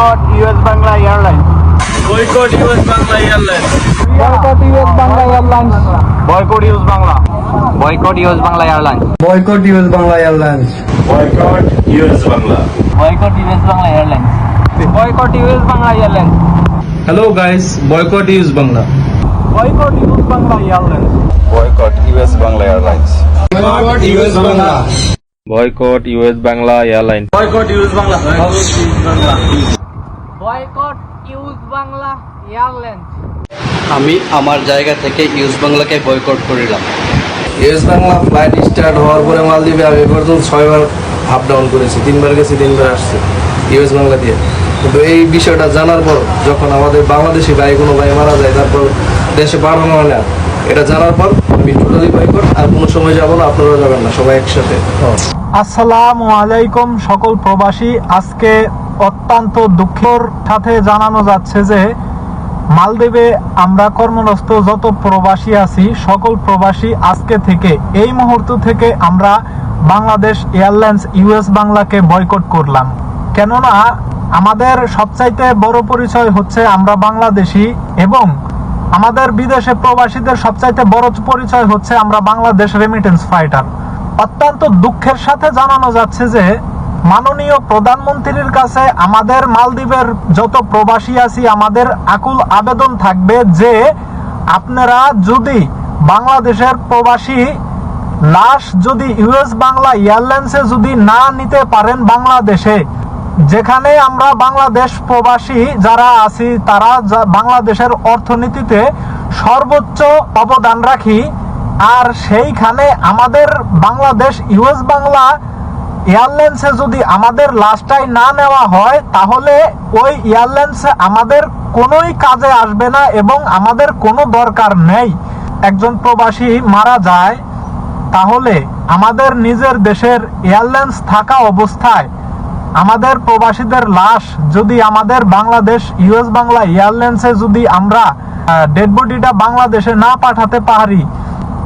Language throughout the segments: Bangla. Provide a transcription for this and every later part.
Boycott US Bangla airlines boycott US Bangla airlines boycott US Bangla airlines boycott US Bangla boycott US Bangla airlines boycott US Bangla airlines boycott US Bangla boycott US Bangla airlines boycott US Bangla airlines hello guys boycott US Bangla boycott US Bangla airlines boycott US Bangla airlines boycott US Bangla boycott US Bangla airlines boycott US Bangla boycott US Bangla airlines আমি আমার জায়গা থেকে ইউজ বাংলাকে বয়কট করিলাম। ইউজ বাংলা ফ্লাইট স্টার্ট হওয়ার পরে মালদ্বীপে আমি পর্যন্ত ছয়বার আপ ডাউন করেছি তিনবার গেছি তিনবার আসছি ইউএস বাংলা দিয়ে। কিন্তু এই বিষয়টা জানার পর যখন আমাদের বাংলাদেশি ভাই কোনো ভাই মারা যায় তারপর দেশে পাঠানো হয় না এটা জানার পর আমি টোটালি বয়কট আর কোনো সময় যাব না আপনারাও যাবেন না সবাই একসাথে। আসসালামু আলাইকুম সকল প্রবাসী। আজকে অত্যন্ত দুঃখের সাথে জানানো যাচ্ছে যে, মালদ্বীপে আমরা কর্মরত যত প্রবাসী আছি, সকল প্রবাসী আজকে থেকে, এই মুহূর্ত থেকে আমরা বাংলাদেশ এয়ারলাইন্স ইউএস বাংলাকে বয়কট করলাম। কেননা, আমাদের সবচাইতে বড় পরিচয় হচ্ছে আমরা বাংলাদেশি এবং আমাদের বিদেশে প্রবাসীদের সবচাইতে বড় পরিচয় হচ্ছে আমরা বাংলাদেশ রেমিটেন্স ফাইটার অত্যন্ত দুঃখের সাথে জানানো যাচ্ছে যে মাননীয় প্রধানমন্ত্রীর কাছে আমাদের মালদ্বীপের যত প্রবাসী আছি, আমাদের আকুল আবেদন থাকবে যে আপনারা যদি বাংলাদেশের প্রবাসী, লাশ যদি ইউএস বাংলা এয়ারলাইন্সে যদি না নিতে পারেন বাংলাদেশে, যেখানে আমরা বাংলাদেশ প্রবাসী যারা আছি, তারা বাংলাদেশের অর্থনীতিতে সর্বোচ্চ অবদান রাখি, আর সেইখানে আমাদের বাংলাদেশ ইউএস বাংলা এয়ারলাইন্সে যদি আমাদের লাস্টটাই না নেওয়া হয়, তাহলে ওই এয়ারলাইন্সে আমাদের কোনোই কাজে আসবে না এবং আমাদের কোনো দরকার নেই। একজন প্রবাসী মারা যায়, তাহলে আমাদের নিজের দেশের এয়ারলাইন্স থাকা অবস্থায় আমাদের প্রবাসীদের লাশ যদি আমাদের বাংলাদেশ, ইউএস বাংলা এয়ারলাইন্সে যদি আমরা ডেড বডিটা বাংলাদেশে না পাঠাতে পারি,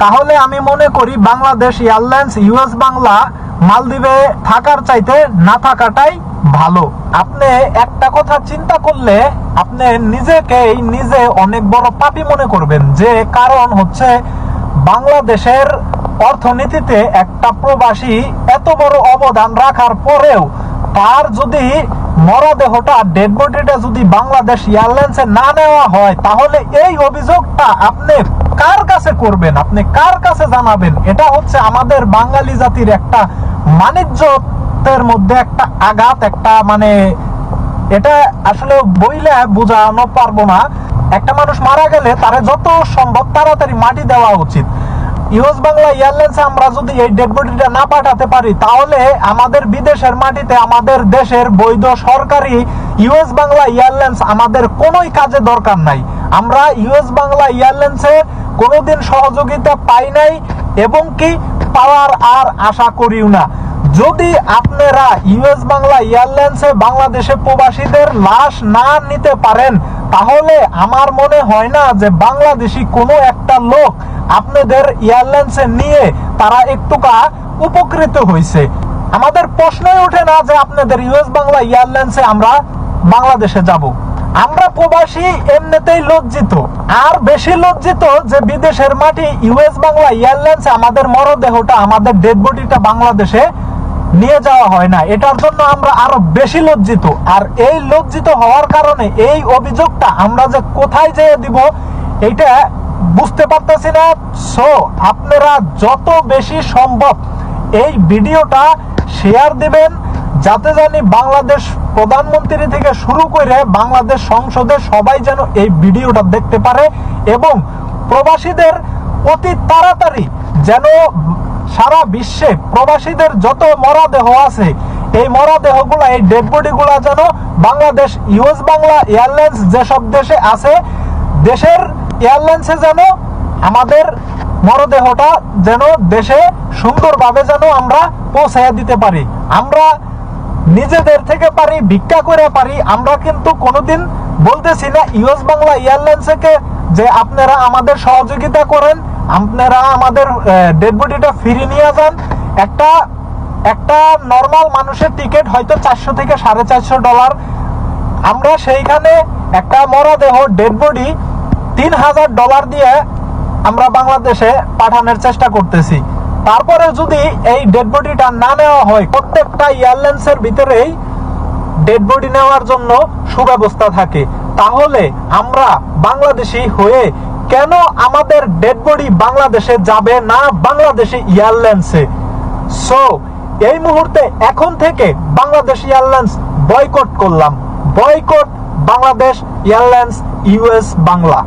তাহলে আমি মনে করি বাংলাদেশ এয়ারলাইন্স, ইউএস বাংলা মালদ্বীপে থাকার চাইতে না থাকাটাই ভালো। আপনি একটা কথা চিন্তা করলে আপনি নিজেকেই নিজে অনেক বড় পাপি মনে করবেন, যে কারণ হচ্ছে বাংলাদেশের অর্থনীতিতে একটা প্রবাসী এত বড় অবদান রাখার পরেও তার যদি মরদেহটা ডেড বডিটা যদি বাংলাদেশ এয়ারলাইন্সে না নেওয়া হয়, তাহলে এই অভিযোগটা আপনি কার কাছে করবেন? আপনি কার কাছে জানাবেন? এটা হচ্ছে আমাদের বাঙালি জাতির একটা বাণিজ্যের মধ্যে একটা আঘাত, একটা মানে এটা আসলে বইলে বোঝানো পারব না। একটা মানুষ মারা গেলে তারে যত সম্ভব তাড়াতাড়ি মাটি দেওয়া উচিত। ইউএস বাংলা এয়ারলাইন্সে আমরা যদি এই ডেড বডিটা না পাঠাতে পারি, তাহলে আমাদের বিদেশের মাটিতে, আমাদের দেশের বৈধ সরকারি ইউএস বাংলা এয়ারলাইন্স আমাদের কোনোই কাজে দরকার নাই। আমরা ইউএস বাংলা এয়ারলাইন্সে কোনোদিন সহযোগিতা পাই নাই, এবং কি পাওয়ার আর আশা করিও না। যদি আপনারা ইউএস বাংলা এয়ারলাইন্সে বাংলাদেশে প্রবাসীদের লাশ না নিতে পারেন, তাহলে আমার মনে হয় না যে বাংলাদেশি কোনো একটা লোক আপনাদের এয়ারলাইন্সে নিয়ে তারা একটুকা উপকৃত হয়েছে আমাদের প্রশ্নই ওঠে না যে আপনাদের ইউএস বাংলা এয়ারলাইন্সে আমরা বাংলাদেশে যাব। আমরা প্রবাসী, এমনিতেই লজ্জিত। আর বেশি লজ্জিত যে বিদেশের মাটি ইউএস বাংলা এয়ারলাইন্সে আমাদের মরদেহটা, আমাদের ডেড বডিটা বাংলাদেশে নিয়ে যাওয়া হয় না। এটার জন্য আমরা আরও বেশি লজ্জিত। আর এই লজ্জিত হওয়ার কারণে এই অভিযোগটা আমরা যে কোথায় যেয়ে দিব এটা বুঝতে পারতেছি না। সো আপনারা যত বেশি সম্ভব এই ভিডিওটা শেয়ার দিবেন, যাতে জানি বাংলাদেশ প্রধানমন্ত্রী থেকে শুরু করে বাংলাদেশ সংসদে সবাই যেন এই ভিডিওটা দেখতে পারে এবং প্রবাসীদের অতি তাড়াতাড়ি যেন সারা বিশ্বে প্রবাসীদের যত মরদেহ আছে, এই মরদেহগুলা, এই ডেড বডিগুলা যেন বাংলাদেশ ইউএস বাংলা এয়ারলাইন্স যেসব দেশে আছে, দেশের এয়ারলাইন্সে যেন আমাদের মরদেহটা যেন দেশে সুন্দরভাবে যেন আমরা পৌঁছাইয়া দিতে পারি। আমরা নিজেদের থেকে পারি, ভিক্ষা করে পারি, আমরা কিন্তু কোনোদিন বলতেছি না ইউএস বাংলা এয়ারলাইন্সকে যে আপনারা আমাদের সহযোগিতা করেন, আপনারা আমাদের ডেড বডিটা ফিরিয়ে নিয়ে যান। একটা একটা নর্মাল মানুষের টিকিট হয়তো চারশো থেকে সাড়ে চারশো ডলার আমরা সেইখানে একটা মরদেহ ডেড বডি তিন হাজার ডলার দিয়ে আমরা বাংলাদেশে পাঠানোর চেষ্টা করতেছি। তারপরে যদি এই ডেড বডিটা না নেওয়া হয়, প্রত্যেকটা এয়ারলাইন্সের ভিতরেই ডেড বডি নেওয়ার জন্য সুব্যবস্থা থাকে। তাহলে আমরা বাংলাদেশি হয়ে কেন আমাদের ডেড বডি বাংলাদেশে যাবে না বাংলাদেশি এয়ারলাইন্সে সো এই মুহূর্তে এখন থেকে বাংলাদেশ এয়ারলাইন্স বয়কট করলাম। Boycott Bangladesh airlines US Bangla.